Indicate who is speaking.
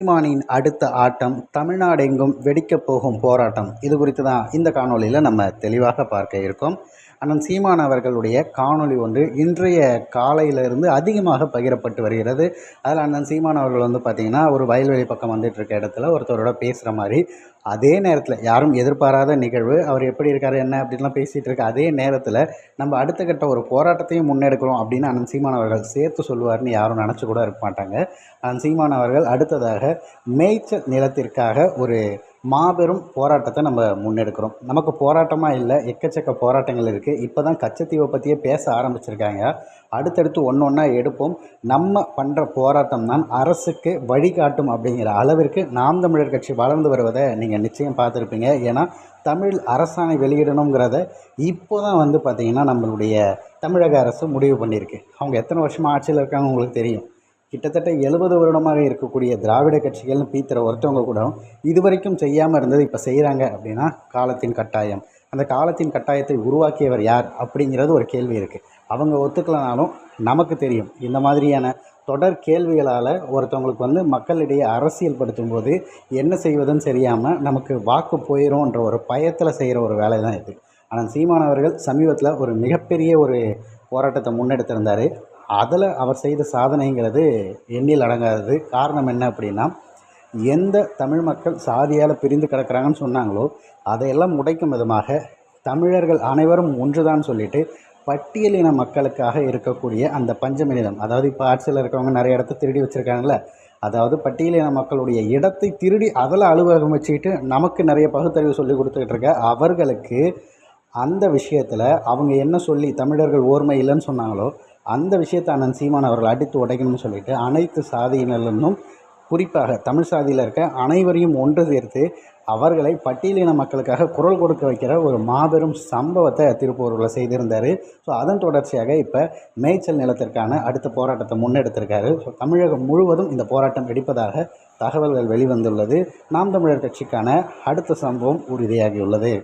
Speaker 1: சீமானின் அடுத்த ஆட்டம் தமிழ்நாடெங்கும் வெடிக்கப் போகும் போராட்டம். இது குறித்து தான் இந்த காணொளியில் நம்ம தெளிவாக பார்க்க இருக்கோம். அண்ணன் சீமான் அவர்களுடைய காணொளி ஒன்று இன்றைய காலையிலிருந்து அதிகமாக பகிரப்பட்டு வருகிறது. அதில் அண்ணன் சீமான் அவர்கள் வந்து பார்த்திங்கன்னா ஒரு வயல்வெளி பக்கம் வந்துட்டு இருக்க இடத்துல ஒருத்தரோட பேசுகிற மாதிரி அதே நேரத்தில் யாரும் எதிர்பாராத நிகழ்வு அவர் எப்படி இருக்கார் என்ன அப்படின்லாம் பேசிகிட்டு இருக்க அதே நேரத்தில் நம்ம அடுத்த கட்ட ஒரு போராட்டத்தையும் முன்னெடுக்கிறோம் அப்படின்னு அண்ணன் சீமான் அவர்கள் சேர்த்து சொல்லுவார்னு யாரும் நினச்சி கூட இருக்க மாட்டாங்க. அண்ணன் சீமான் அவர்கள் அடுத்ததாக மேய்ச்சல் நிலத்திற்காக ஒரு மாபெரும் போராட்டத்தை நம்ம முன்னெடுக்கிறோம். நமக்கு போராட்டமாக இல்லை எக்கச்சக்க போராட்டங்கள் இருக்குது இப்போ தான் கச்சத்தீவை பற்றியே பேச ஆரம்பிச்சிருக்காங்க. அடுத்தடுத்து ஒன்று ஒன்றா எடுப்போம். நம்ம பண்ணுற போராட்டம் தான் அரசுக்கு வழிகாட்டும் அப்படிங்கிற அளவிற்கு நாம் தமிழர் கட்சி வளர்ந்து வருவதை நீங்கள் நிச்சயம் பார்த்துருப்பீங்க. ஏன்னா தமிழ் அரசாணை வெளியிடணுங்கிறத இப்போ தான் வந்து பார்த்திங்கன்னா நம்மளுடைய தமிழக அரசு முடிவு பண்ணியிருக்கு. அவங்க எத்தனை வருஷமாக ஆட்சியில் இருக்காங்க உங்களுக்கு தெரியும். கிட்டத்தட்ட எழுபது வருடமாக இருக்கக்கூடிய திராவிட கட்சிகள்னு பீத்துற ஒருத்தவங்க கூட இது வரைக்கும் செய்யாமல் இருந்தது இப்போ செய்கிறாங்க அப்படின்னா காலத்தின் கட்டாயம். அந்த காலத்தின் கட்டாயத்தை உருவாக்கியவர் யார் அப்படிங்கிறது ஒரு கேள்வி இருக்குது அவங்க ஒத்துக்கலனாலும் நமக்கு தெரியும். இந்த மாதிரியான தொடர் கேள்விகளால் ஒருத்தவங்களுக்கு வந்து மக்களிடையே அரசியல் படுத்தும் போது என்ன செய்வதுன்னு தெரியாமல் நமக்கு வாக்கு போயிடும்ன்ற ஒரு பயத்தில் செய்கிற ஒரு வேலை தான் இது. ஆனால் சீமானவர்கள் சமீபத்தில் ஒரு மிகப்பெரிய ஒரு போராட்டத்தை முன்னெடுத்திருந்தார். அதில் அவர் செய்த சாதனைங்கிறது எண்ணில் அடங்காதது. காரணம் என்ன அப்படின்னா எந்த தமிழ் மக்கள் சாதியால் பிரிந்து கிடக்கிறாங்கன்னு சொன்னாங்களோ அதையெல்லாம் உடைக்கும் விதமாக தமிழர்கள் அனைவரும் ஒன்றுதான் சொல்லிட்டு பட்டியலின மக்களுக்காக இருக்கக்கூடிய அந்த பஞ்சமினிதம் அதாவது இப்போ ஆட்சியில் இருக்கிறவங்க நிறைய இடத்த திருடி வச்சுருக்காங்கல்ல அதாவது பட்டியலின மக்களுடைய இடத்தை திருடி அதில் அலுவலகம் வச்சுக்கிட்டு நமக்கு நிறைய பகுத்தறிவு சொல்லி கொடுத்துக்கிட்டு இருக்க அவர்களுக்கு அந்த விஷயத்தில் அவங்க என்ன சொல்லி தமிழர்கள் ஓர்மை இல்லைன்னு சொன்னாங்களோ அந்த விஷயத்தை அண்ணன் சீமான் அவர்கள் அடித்து உடைக்கணும்னு சொல்லிட்டு அனைத்து சாதியினரிலும் குறிப்பாக தமிழ் சாதியில் இருக்க அனைவரையும் ஒன்று சேர்த்து அவர்களை பட்டியலின மக்களுக்காக குரல் கொடுக்க வைக்கிற ஒரு மாபெரும் சம்பவத்தை திருப்பூரில் செய்திருந்தார். ஸோ அதன் தொடர்ச்சியாக இப்போ மேய்ச்சல் நிலத்திற்கான அடுத்த போராட்டத்தை முன்னெடுத்திருக்காரு. ஸோ தமிழகம் முழுவதும் இந்த போராட்டம் வெடிப்பதாக தகவல்கள் வெளிவந்துள்ளது. நாம் தமிழர் கட்சிக்கான அடுத்த சம்பவம் உறுதியாகியுள்ளது.